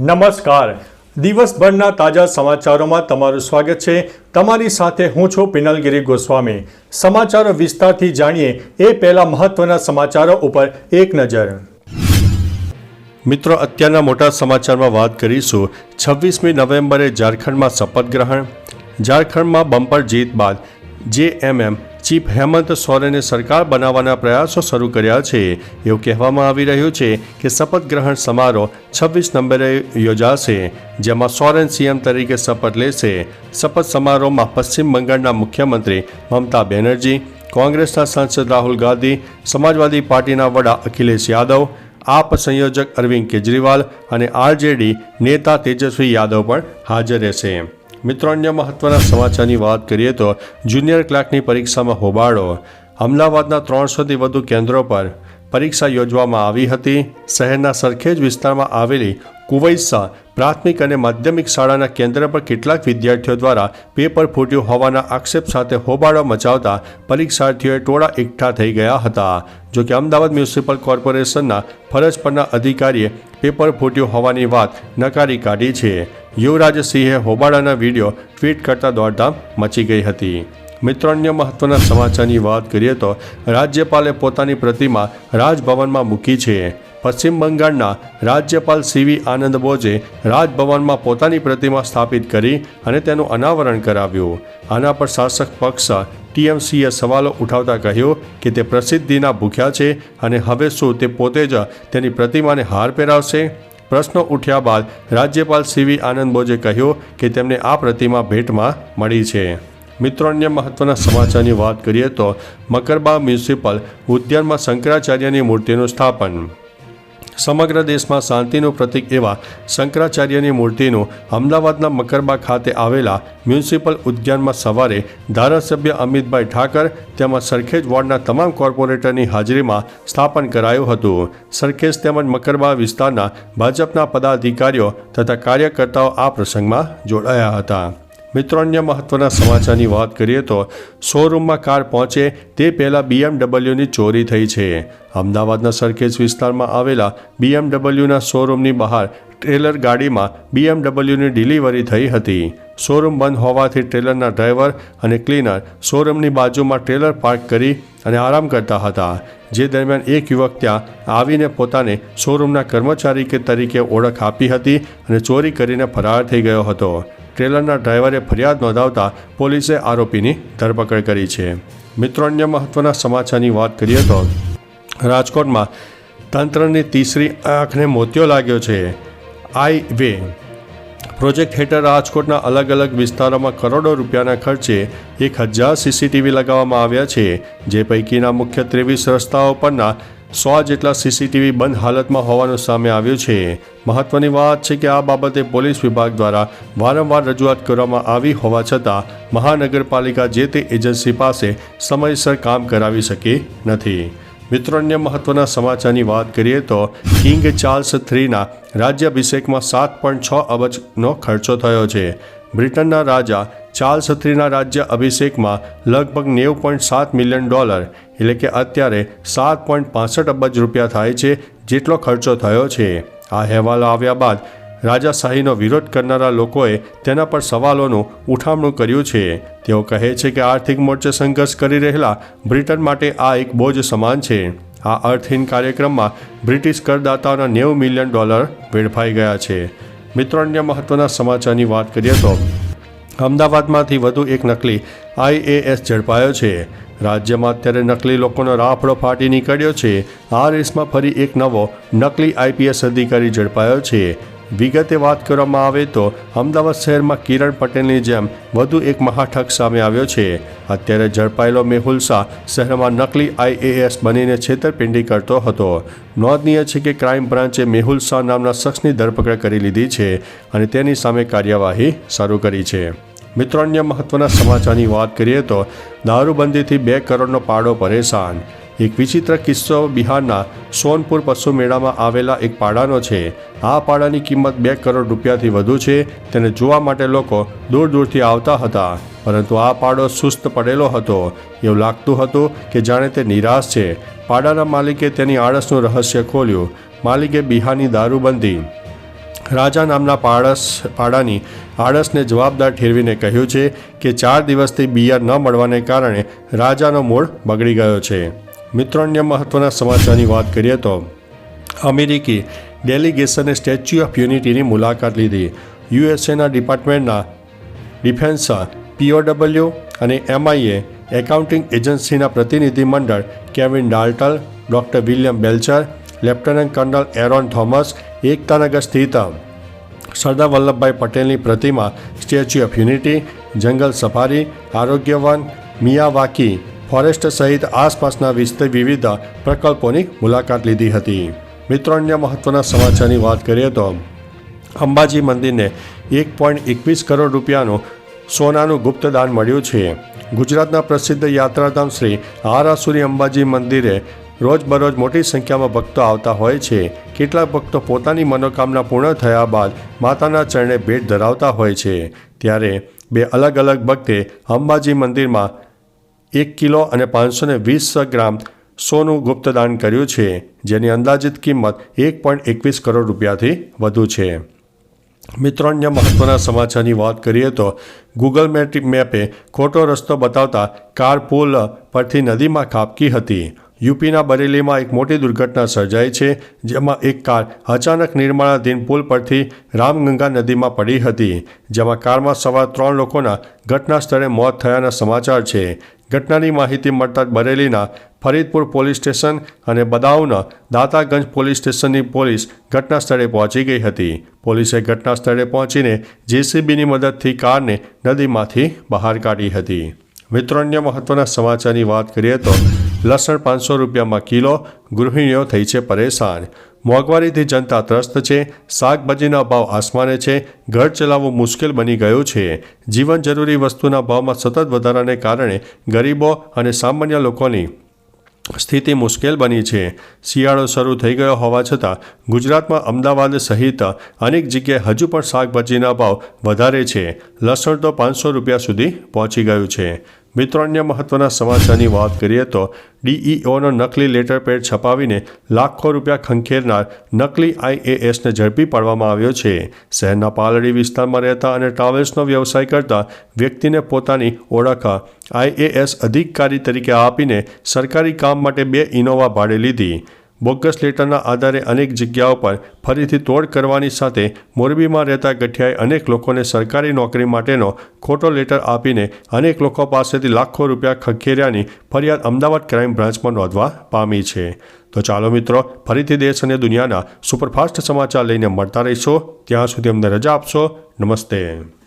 નમસ્કાર. દિવસભરના તાજા સમાચારોમાં તમારું સ્વાગત છે. તમારી સાથે હું છું પિનલગીરી ગોસ્વામી. સમાચારો વિસ્તારથી જાણીએ એ પહેલા મહત્વના સમાચારો ઉપર એક નજર. મિત્રો, અત્યારના મોટા સમાચારમાં વાત કરીશું. છવ્વીસમી નવેમ્બરે ઝારખંડમાં શપથ ગ્રહણ. ઝારખંડમાં બમ્પર જીત બાદ જેએમએમ ચીફ હેમંત સોરેને સરકાર બનાવવાના પ્રયાસો શરૂ કર્યા છે. એવું કહેવામાં આવી રહ્યું છે કે શપથ ગ્રહણ સમારોહ છવ્વીસ નવેમ્બરે યોજાશે, જેમાં સોરેન સીએમ તરીકે શપથ લેશે. શપથ સમારોહમાં પશ્ચિમ બંગાળના મુખ્યમંત્રી મમતા બેનર્જી, કોંગ્રેસના સાંસદ રાહુલ ગાંધી, સમાજવાદી પાર્ટીના વડા અખિલેશ યાદવ, આપ સંયોજક અરવિંદ કેજરીવાલ અને આરજેડી નેતા તેજસ્વી યાદવ પણ હાજર રહેશે. મિત્રો, અન્ય મહત્વના સમાચારની વાત કરીએ તો જુનિયર ક્લાર્કની પરીક્ષામાં હોબાળો. અમદાવાદના ત્રણસોથી વધુ કેન્દ્રો પર પરીક્ષા યોજવામાં આવી હતી. શહેરના સરખેજ વિસ્તારમાં આવેલી કુવૈસા પ્રાથમિક અને માધ્યમિક શાળાના કેન્દ્ર પર કેટલાક વિદ્યાર્થીઓ દ્વારા પેપર ફૂટ્યું હોવાના આક્ષેપ સાથે હોબાળો મચાવતા પરીક્ષાર્થીઓએ ટોળા એકઠા થઈ ગયા હતા. જો કે અમદાવાદ મ્યુનિસિપલ કોર્પોરેશનના ફરજ પરના અધિકારીએ પેપર ફૂટ્યું હોવાની વાત નકારી કાઢી છે. યુવરાજસિંહે હોબાળાના વીડિયો ટ્વીટ કરતા દોડધામ મચી ગઈ હતી. મિત્રો અન્ય મહત્વના સમાચારની વાત કરીએ તો રાજ્યપાલે પોતાની પ્રતિમા રાજભવનમાં મૂકી છે. પશ્ચિમ બંગાળના રાજ્યપાલ સીવી આનંદ બોઝે રાજભવનમાં પોતાની પ્રતિમા સ્થાપિત કરી અને તેનું અનાવરણ કરાવ્યું. આના પર શાસક પક્ષ ટીએમસીએ સવાલો ઉઠાવતા કહ્યું કે તે પ્રસિદ્ધિના ભૂખ્યા છે અને હવે શું તે પોતે જ તેની પ્રતિમાને હાર પહેરાવશે? પ્રશ્નો ઉઠ્યા બાદ રાજ્યપાલ સીવી આનંદ બોઝે કહ્યું કે તેમને આ પ્રતિમા ભેટમાં મળી છે. મિત્રો અન્ય મહત્વના સમાચારની વાત કરીએ તો મકરબા મ્યુનિસિપલ ઉદ્યાનમાં શંકરાચાર્યની મૂર્તિનું સ્થાપન સમગ્ર દેશમાં શાંતિનું પ્રતીક એવા શંકરાચાર્યની મૂર્તિનું અમદાવાદના મકરબા ખાતે આવેલા મ્યુનિસિપલ ઉદ્યાનમાં સવારે ધારાસભ્ય અમિતભાઈ ઠાકર તેમજ સરખેજ વોર્ડના તમામ કોર્પોરેટરની હાજરીમાં સ્થાપન કરાયું હતું. સરખેજ તેમજ મકરબા વિસ્તારના ભાજપના પદાધિકારીઓ તથા કાર્યકર્તાઓ આ પ્રસંગમાં જોડાયા હતા. મિત્રો અન્ય મહત્વના સમાચારની વાત કરીએ તો શોરૂમમાં કાર પહોંચે તે પહેલાં બીએમડબલ્યુની ચોરી થઈ છે. અમદાવાદના સરખેજ વિસ્તારમાં આવેલા બીએમડબલ્યુના શોરૂમની બહાર ટ્રેલર ગાડીમાં બીએમડબલ્યુની ડિલિવરી થઈ હતી. શોરૂમ બંધ હોવાથી ટ્રેલરના ડ્રાઈવર અને ક્લીનર શોરૂમની બાજુમાં ટ્રેલર પાર્ક કરી અને આરામ કરતા હતા. જે દરમિયાન એક યુવક ત્યાં આવીને પોતાને શોરૂમના કર્મચારી તરીકે ઓળખ આપી હતી અને ચોરી કરીને ફરાર થઈ ગયો હતો. ટ્રેલરના ડ્રાઈવરે ફરિયાદ નોંધાવતા પોલીસે આરોપીની ધરપકડ કરી છે. મિત્રો, અન્ય મહત્વના સમાચારની વાત કરીએ તો રાજકોટમાં તંત્રની તીસરી આંખને મોતિયો લાગ્યો છે. આઈ વે પ્રોજેક્ટ હેઠળ રાજકોટના અલગ અલગ વિસ્તારોમાં કરોડો રૂપિયાના ખર્ચે એક હજાર સીસીટીવી લગાવવામાં આવ્યા છે, જે પૈકીના મુખ્ય ત્રેવીસ રસ્તાઓ પરના સો જેટલા સીસીટીવી બંધ હાલતમાં હોવાનું સામે આવ્યું છે. મહત્વની વાત છે કે આ બાબતે પોલીસ વિભાગ દ્વારા વારંવાર રજૂઆત કરવામાં આવી હોવા છતાં મહાનગરપાલિકા જે તે એજન્સી પાસે સમયસર કામ કરાવી શકી નથી. મિત્રો, અન્ય મહત્વના સમાચારની વાત કરીએ તો કિંગ ચાર્લ્સ થ્રીના રાજ્યાભિષેકમાં સાત પોઈન્ટ છ અબજનો ખર્ચો થયો છે. બ્રિટનના રાજા ચાર્લ્સ થ્રીના રાજ્ય અભિષેકમાં લગભગ નેવું પોઈન્ટ સાત મિલિયન ડોલર એટલે કે અત્યારે સાત પોઈન્ટ પાસઠ અબજ રૂપિયા થાય છે જેટલો ખર્ચો થયો છે. આ અહેવાલ આવ્યા બાદ રાજાશાહીનો વિરોધ કરનારા લોકોએ તેના પર સવાલોનું ઉઠામણું કર્યું છે. તેઓ કહે છે કે આર્થિક મોરચે સંઘર્ષ કરી રહેલા બ્રિટન માટે આ એક બોજ સમાન છે. આ અર્થહીન કાર્યક્રમમાં બ્રિટિશ કરદાતાઓના નેવું મિલિયન ડોલર વેડફાઈ ગયા છે. મિત્રો, અન્ય મહત્વના સમાચારની વાત કરીએ તો અમદાવાદમાંથી વધુ એક નકલી આઈએએસ ઝડપાયો છે. રાજ્યમાં અત્યારે નકલી લોકોનો રાફડો ફાટી નીકળ્યો છે. આ રેસમાં ફરી એક નવો નકલી આઈપીએસ અધિકારી ઝડપાયો છે. વિગતે વાત કરવામાં આવે તો અમદાવાદ શહેરમાં કિરણ પટેલની જેમ વધુ એક મહાઠગ સામે આવ્યો છે. અત્યારે ઝડપાયેલો મેહુલ શાહ શહેરમાં નકલી આઈએએસ બનીને છેતરપિંડી કરતો હતો. નોંધનીય છે કે ક્રાઇમ બ્રાન્ચે મેહુલ શાહ નામના શખ્સની ધરપકડ કરી લીધી છે અને તેની સામે કાર્યવાહી શરૂ કરી છે. મિત્રો અન્ય મહત્વના સમાચારની વાત કરીએ તો દારૂબંધીથી બે કરોડનો પાડો પરેશાન. એક વિચિત્ર કિસ્સો બિહારના સોનપુર પશુ મેળામાં આવેલા એક પાડાનો છે. આ પાડાની કિંમત બે કરોડ રૂપિયાથી વધુ છે. તેને જોવા માટે લોકો દૂર દૂરથી આવતા હતા. પરંતુ આ પાડો સુસ્ત પડેલો હતો. એવું લાગતું હતું કે જાણે તે નિરાશ છે. પાડાના માલિકે તેની આળસનું રહસ્ય ખોલ્યું. માલિકે બિહારની દારૂબંધી રાજા નામના પાડસ, પાડાની આળસને જવાબદાર ઠેરવીને કહ્યું છે કે ચાર દિવસથી બિયાર ન મળવાને કારણે રાજાનો મૂળ બગડી ગયો છે. મિત્રો અન્ય મહત્ત્વના સમાચારની વાત કરીએ તો, અમેરિકી ડેલિગેશને સ્ટેચ્યુ ઓફ યુનિટીની મુલાકાત લીધી. યુએસએના ડિપાર્ટમેન્ટના ડિફેન્સ, પીઓડબલ્યુ અને એમઆઈએ એકાઉન્ટિંગ એજન્સીના પ્રતિનિધિમંડળ Kevin Daltal, doctor William Belcher, lieutenant colonel Aaron Thomas Ektanagar સ્થિત સરદાર વલ્લભભાઈ પટેલની પ્રતિમા statue of unity, jungle safari, Arogyavan, Miyawaki, forest સહિત આસપાસના વિસ્ત વિવિધ પ્રકલ્પોની મુલાકાત લીધી હતી. મિત્રો, અન્ય મહત્ત્વના સમાચારની વાત કરીએ તો અંબાજી મંદિરને એક પોઈન્ટ એકવીસ કરોડ રૂપિયાનું સોનાનું ગુપ્તદાન મળ્યું છે. ગુજરાતના પ્રસિદ્ધ યાત્રાધામ શ્રી આરાસુરી અંબાજી મંદિરે રોજબરોજ મોટી સંખ્યામાં ભક્તો આવતા હોય છે. કેટલાક ભક્તો પોતાની મનોકામના પૂર્ણ થયા બાદ માતાના ચરણે ભેટ ધરાવતા હોય છે. ત્યારે બે અલગ અલગ ભક્તે અંબાજી મંદિરમાં એક કિલો અને પાંચસો વીસ ગ્રામ સોનું ગુપ્તદાન કર્યું છે, જેની અંદાજિત કિંમત એક પોઈન્ટ એકવીસ કરોડ રૂપિયાથી વધુ છે. મિત્રો, અન્ય મહત્વના સમાચારની વાત કરીએ તો ગૂગલ મેપ મેપે ખોટો રસ્તો બતાવતા કાર પુલ પરથી નદીમાં ખાબકી હતી. યુપીના બરેલીમાં એક મોટી દુર્ઘટના સર્જાઈ છે, જેમાં એક કાર અચાનક નિર્માણાધીન પુલ પરથી રામગંગા નદીમાં પડી હતી, જેમાં કારમાં સવાર ત્રણ લોકોના ઘટના સ્થળે મોત થયાના સમાચાર છે. ઘટનાની માહિતી મળતા બરેલીના ફરીદપુર પોલીસ સ્ટેશન અને બદાઉના દાતાગંજ પોલીસ સ્ટેશનની પોલીસ ઘટના સ્થળે પહોંચી ગઈ હતી. પોલીસે ઘટના સ્થળે પહોંચીને જેસીબીની મદદથી કારને નદીમાંથી બહાર કાઢી હતી. મિત્રો, અન્ય મહત્વના સમાચારની વાત કરીએ તો લસણ પાંચસો રૂપિયામાં કિલો, ગૃહિણીઓ થઈ છે પરેશાન. મોંઘવારીથી જનતા ત્રસ્ત છે, શાકભાજીના ભાવ આસમાને છે, ઘર ચલાવવું મુશ્કેલ બની ગયું છે. જીવન જરૂરી વસ્તુના ભાવમાં સતત વધારાને કારણે ગરીબો અને સામાન્ય લોકોની સ્થિતિ મુશ્કેલ બની છે. શિયાળો શરૂ થઈ ગયો હોવા છતાં, ગુજરાતમાં અમદાવાદ સહિત અનેક જગ્યાએ હજુ પણ શાકભાજીના ભાવ વધારે છે. લસણ તો પાંચસો રૂપિયા સુધી પહોંચી ગયું છે. મિત્રો, અન્ય મહત્વના સમાચારની વાત કરીએ તો ડીઈઓનો નકલી લેટર પેડ છપાવીને લાખો રૂપિયા ખંખેરનાર નકલી આઈએએસને ઝડપી પાડવામાં આવ્યો છે. શહેરના પાલડી વિસ્તારમાં રહેતા અને ટ્રાવેલ્સનો વ્યવસાય કરતા વ્યક્તિને પોતાની ઓળખ આઈએએસ અધિકારી તરીકે આપીને સરકારી કામ માટે બે ઇનોવા ભાડે લીધી. બોગસ લેટરના આધારે અનેક જગ્યાઓ પર ફરીથી તોડ કરવાની સાથે મોરબીમાં રહેતા ગઠિયાએ અનેક લોકોને સરકારી નોકરી માટેનો ખોટો લેટર આપીને અનેક લોકો પાસેથી લાખો રૂપિયા ખખેર્યાની ફરિયાદ અમદાવાદ ક્રાઇમ બ્રાન્ચમાં નોંધવા પામી છે. તો ચાલો મિત્રો, ફરીથી દેશ અને દુનિયાના સુપરફાસ્ટ સમાચાર લઈને મળતા રહીશો. ત્યાં સુધી અમને રજા આપશો. નમસ્તે.